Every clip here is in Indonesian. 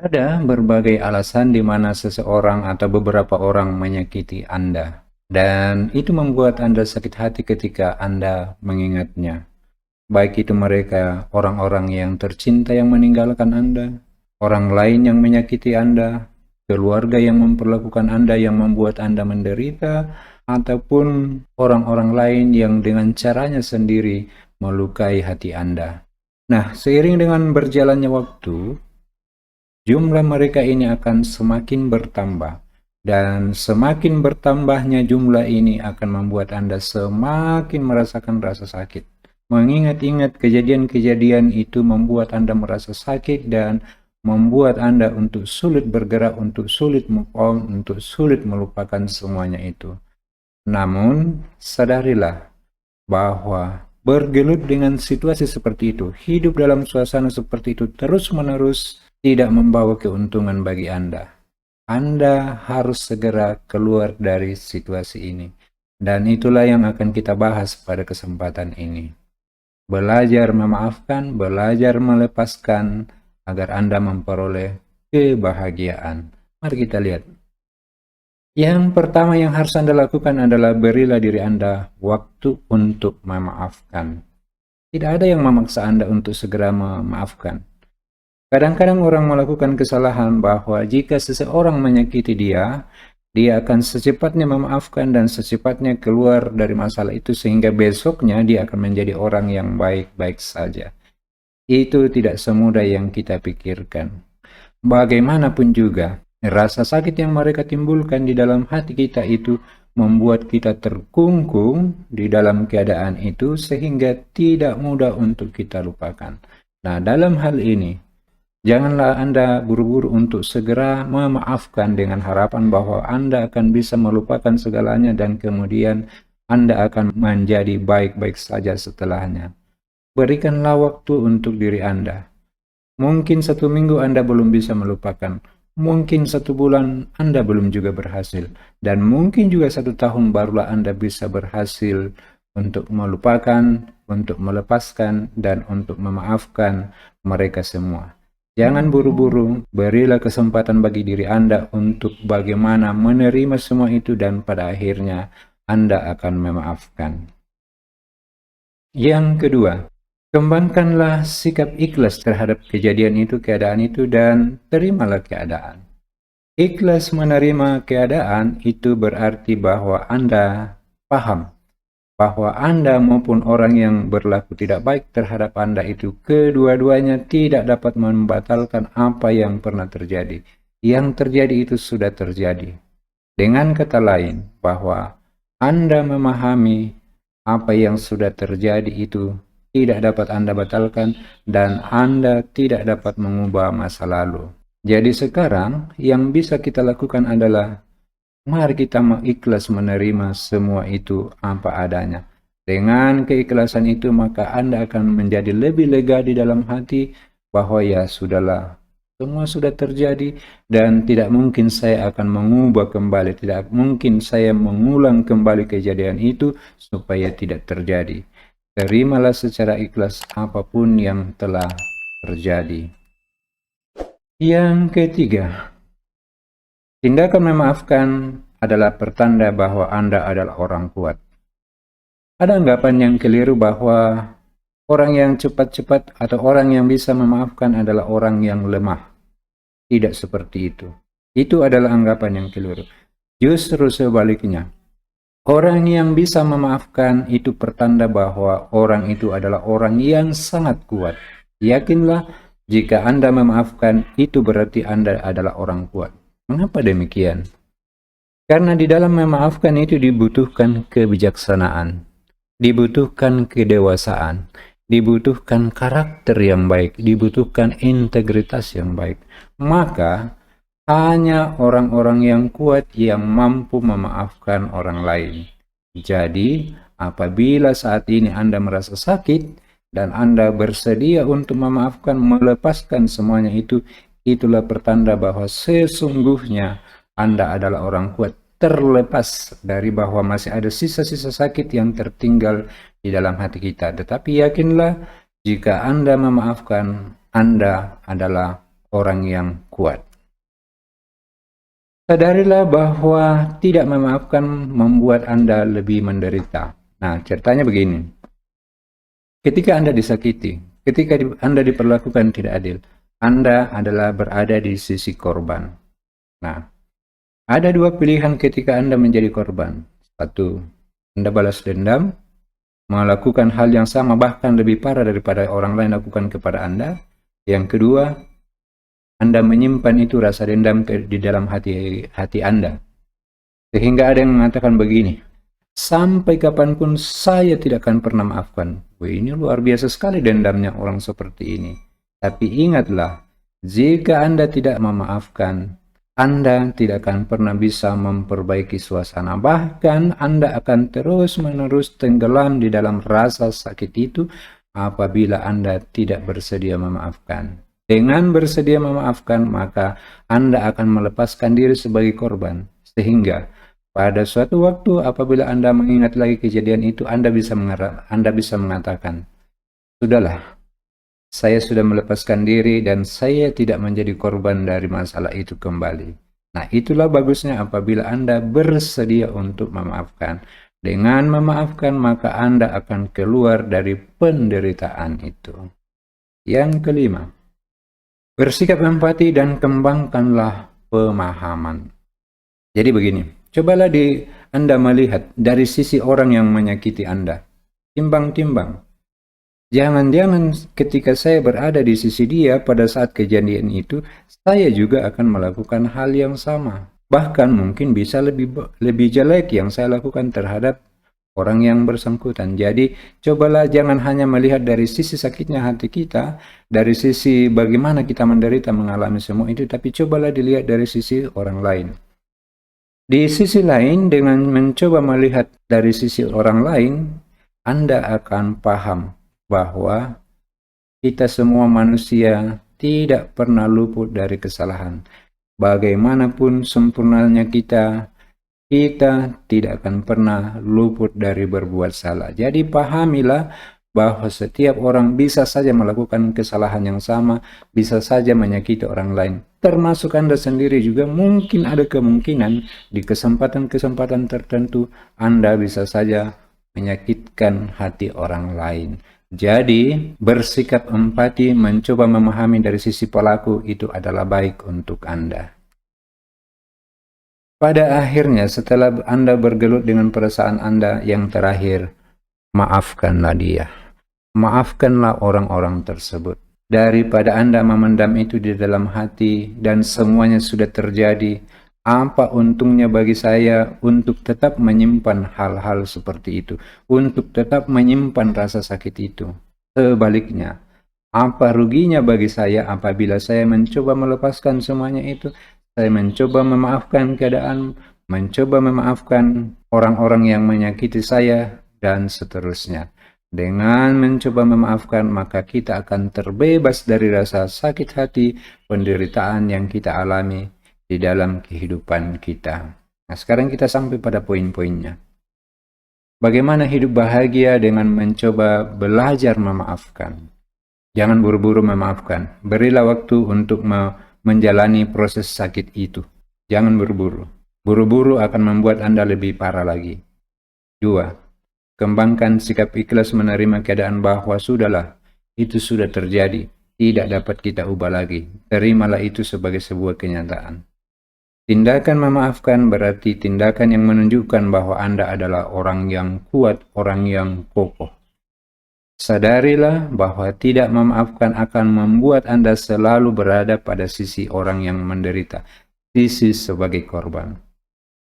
Ada berbagai alasan di mana seseorang atau beberapa orang menyakiti Anda, dan itu membuat Anda sakit hati ketika Anda mengingatnya. Baik itu mereka orang-orang yang tercinta yang meninggalkan Anda, orang lain yang menyakiti Anda, keluarga yang memperlakukan Anda yang membuat Anda menderita, ataupun orang-orang lain yang dengan caranya sendiri melukai hati Anda. Nah, seiring dengan berjalannya waktu, jumlah mereka ini akan semakin bertambah. Dan semakin bertambahnya jumlah ini akan membuat Anda semakin merasakan rasa sakit. Mengingat-ingat kejadian-kejadian itu membuat Anda merasa sakit dan membuat Anda untuk sulit bergerak, untuk sulit move on, untuk sulit melupakan semuanya itu. Namun, sadarilah bahwa bergelut dengan situasi seperti itu, hidup dalam suasana seperti itu terus-menerus tidak membawa keuntungan bagi Anda. Anda harus segera keluar dari situasi ini. Dan itulah yang akan kita bahas pada kesempatan ini. Belajar memaafkan, belajar melepaskan agar Anda memperoleh kebahagiaan. Mari kita lihat. Yang pertama yang harus Anda lakukan adalah berilah diri Anda waktu untuk memaafkan. Tidak ada yang memaksa Anda untuk segera memaafkan. Kadang-kadang orang melakukan kesalahan bahwa jika seseorang menyakiti dia, dia akan secepatnya memaafkan dan secepatnya keluar dari masalah itu sehingga besoknya dia akan menjadi orang yang baik-baik saja. Itu tidak semudah yang kita pikirkan. Bagaimanapun juga, rasa sakit yang mereka timbulkan di dalam hati kita itu membuat kita terkungkung di dalam keadaan itu sehingga tidak mudah untuk kita lupakan. Nah, dalam hal ini, Janganlah Anda buru-buru untuk segera memaafkan dengan harapan bahwa Anda akan bisa melupakan segalanya dan kemudian Anda akan menjadi baik-baik saja setelahnya. Berikanlah waktu untuk diri Anda. Mungkin satu minggu Anda belum bisa melupakan, mungkin satu bulan Anda belum juga berhasil, dan mungkin juga satu tahun barulah Anda bisa berhasil untuk melupakan, untuk melepaskan, dan untuk memaafkan mereka semua. Jangan buru-buru, berilah kesempatan bagi diri Anda untuk bagaimana menerima semua itu dan pada akhirnya Anda akan memaafkan. Yang kedua, kembangkanlah sikap ikhlas terhadap kejadian itu, keadaan itu, dan terimalah keadaan. Ikhlas menerima keadaan itu berarti bahwa Anda paham bahwa Anda maupun orang yang berlaku tidak baik terhadap Anda itu kedua-duanya tidak dapat membatalkan apa yang pernah terjadi. Yang terjadi itu sudah terjadi. Dengan kata lain, bahwa Anda memahami apa yang sudah terjadi itu tidak dapat Anda batalkan dan Anda tidak dapat mengubah masa lalu. Jadi sekarang yang bisa kita lakukan adalah Mari kita ikhlas menerima semua itu apa adanya. Dengan keikhlasan itu maka Anda akan menjadi lebih lega di dalam hati bahwa ya sudahlah semua sudah terjadi dan tidak mungkin saya akan mengubah kembali, tidak mungkin saya mengulang kembali kejadian itu supaya tidak terjadi. Terimalah secara ikhlas apa pun yang telah terjadi. Yang ketiga, Tindakan memaafkan adalah pertanda bahwa Anda adalah orang kuat. Ada anggapan yang keliru bahwa orang yang cepat-cepat atau orang yang bisa memaafkan adalah orang yang lemah. Tidak seperti itu. Itu adalah anggapan yang keliru. Justru sebaliknya, orang yang bisa memaafkan itu pertanda bahwa orang itu adalah orang yang sangat kuat. Yakinlah, jika Anda memaafkan, itu berarti Anda adalah orang kuat. Mengapa demikian? Karena di dalam memaafkan itu dibutuhkan kebijaksanaan, dibutuhkan kedewasaan, dibutuhkan karakter yang baik, dibutuhkan integritas yang baik. Maka hanya orang-orang yang kuat yang mampu memaafkan orang lain. Jadi, apabila saat ini Anda merasa sakit dan Anda bersedia untuk memaafkan, melepaskan semuanya itu, itulah pertanda bahwa sesungguhnya Anda adalah orang kuat terlepas dari bahwa masih ada sisa-sisa sakit yang tertinggal di dalam hati kita. Tetapi yakinlah jika Anda memaafkan, Anda adalah orang yang kuat. Sadarilah bahwa tidak memaafkan membuat Anda lebih menderita. Nah, ceritanya begini. Ketika Anda disakiti, ketika Anda diperlakukan tidak adil, Anda adalah berada di sisi korban. Nah, ada dua pilihan ketika Anda menjadi korban. Satu, Anda balas dendam, melakukan hal yang sama bahkan lebih parah daripada orang lain lakukan kepada Anda. Yang kedua, anda menyimpan itu rasa dendam di dalam hati hati Anda. Sehingga ada yang mengatakan begini, sampai kapan pun saya tidak akan pernah maafkan. Wih, ini luar biasa sekali dendamnya orang seperti ini. Tapi ingatlah, jika Anda tidak memaafkan, Anda tidak akan pernah bisa memperbaiki suasana. Bahkan Anda akan terus-menerus tenggelam di dalam rasa sakit itu apabila Anda tidak bersedia memaafkan. Dengan bersedia memaafkan, maka Anda akan melepaskan diri sebagai korban. Sehingga pada suatu waktu apabila Anda mengingat lagi kejadian itu, Anda bisa Anda bisa mengatakan, "Sudahlah, saya sudah melepaskan diri dan saya tidak menjadi korban dari masalah itu kembali." Nah, itulah bagusnya apabila Anda bersedia untuk memaafkan. Dengan memaafkan, maka Anda akan keluar dari penderitaan itu. Yang kelima, Bersikap empati dan kembangkanlah pemahaman. Jadi begini, cobalah di Anda melihat dari sisi orang yang menyakiti Anda. Timbang-timbang. Jangan-jangan ketika saya berada di sisi dia pada saat kejadian itu, saya juga akan melakukan hal yang sama. Bahkan mungkin bisa lebih lebih jelek yang saya lakukan terhadap orang yang bersangkutan. Jadi, cobalah jangan hanya melihat dari sisi sakitnya hati kita, dari sisi bagaimana kita menderita mengalami semua itu, tapi cobalah dilihat dari sisi orang lain. Di sisi lain, dengan mencoba melihat dari sisi orang lain, Anda akan paham bahwa kita semua manusia tidak pernah luput dari kesalahan. Bagaimanapun sempurnanya kita, kita tidak akan pernah luput dari berbuat salah. Jadi pahamilah bahwa setiap orang bisa saja melakukan kesalahan yang sama, bisa saja menyakiti orang lain. Termasuk Anda sendiri juga mungkin ada kemungkinan di kesempatan-kesempatan tertentu Anda bisa saja menyakitkan hati orang lain. Jadi, bersikap empati mencoba memahami dari sisi pelaku itu adalah baik untuk Anda. Pada akhirnya setelah Anda bergelut dengan perasaan Anda yang terakhir, maafkanlah dia. Maafkanlah orang-orang tersebut. Daripada Anda memendam itu di dalam hati dan semuanya sudah terjadi, apa untungnya bagi saya untuk tetap menyimpan hal-hal seperti itu, untuk tetap menyimpan rasa sakit itu. Sebaliknya, apa ruginya bagi saya apabila saya mencoba melepaskan semuanya itu saya mencoba memaafkan keadaan, mencoba memaafkan orang-orang yang menyakiti saya, dan seterusnya. Dengan mencoba memaafkan, maka kita akan terbebas dari rasa sakit hati, penderitaan yang kita alami di dalam kehidupan kita. Nah, sekarang kita sampai pada poin-poinnya. Bagaimana hidup bahagia dengan mencoba belajar memaafkan? Jangan buru-buru memaafkan. Berilah waktu untuk me menjalani proses sakit itu. Jangan berburu. Buru-buru akan membuat Anda lebih parah lagi. Dua, kembangkan sikap ikhlas menerima keadaan bahwa sudahlah, itu sudah terjadi, tidak dapat kita ubah lagi. Terimalah itu sebagai sebuah kenyataan. Tindakan memaafkan berarti tindakan yang menunjukkan bahwa Anda adalah orang yang kuat, orang yang kokoh. Sadarilah bahwa tidak memaafkan akan membuat Anda selalu berada pada sisi orang yang menderita, sisi sebagai korban.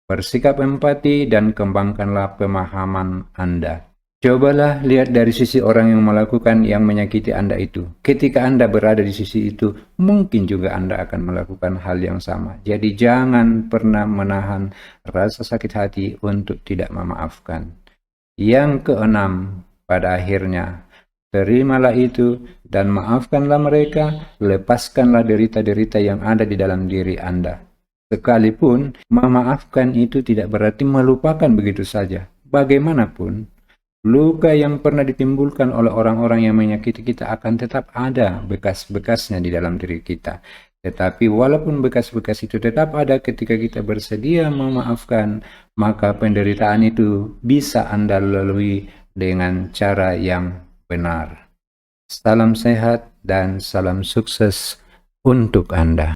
Bersikap empati dan kembangkanlah pemahaman Anda. Cobalah lihat dari sisi orang yang melakukan yang menyakiti Anda itu. Ketika Anda berada di sisi itu, mungkin juga Anda akan melakukan hal yang sama. Jadi jangan pernah menahan rasa sakit hati untuk tidak memaafkan. Yang keenam, pada akhirnya, terimalah itu dan maafkanlah mereka, lepaskanlah derita-derita yang ada di dalam diri Anda. Sekalipun memaafkan itu tidak berarti melupakan begitu saja. Bagaimanapun, luka yang pernah ditimbulkan oleh orang-orang yang menyakiti kita akan tetap ada bekas-bekasnya di dalam diri kita. Tetapi walaupun bekas-bekas itu tetap ada ketika kita bersedia memaafkan, maka penderitaan itu bisa Anda lalui dengan cara yang benar. Salam sehat dan salam sukses untuk Anda.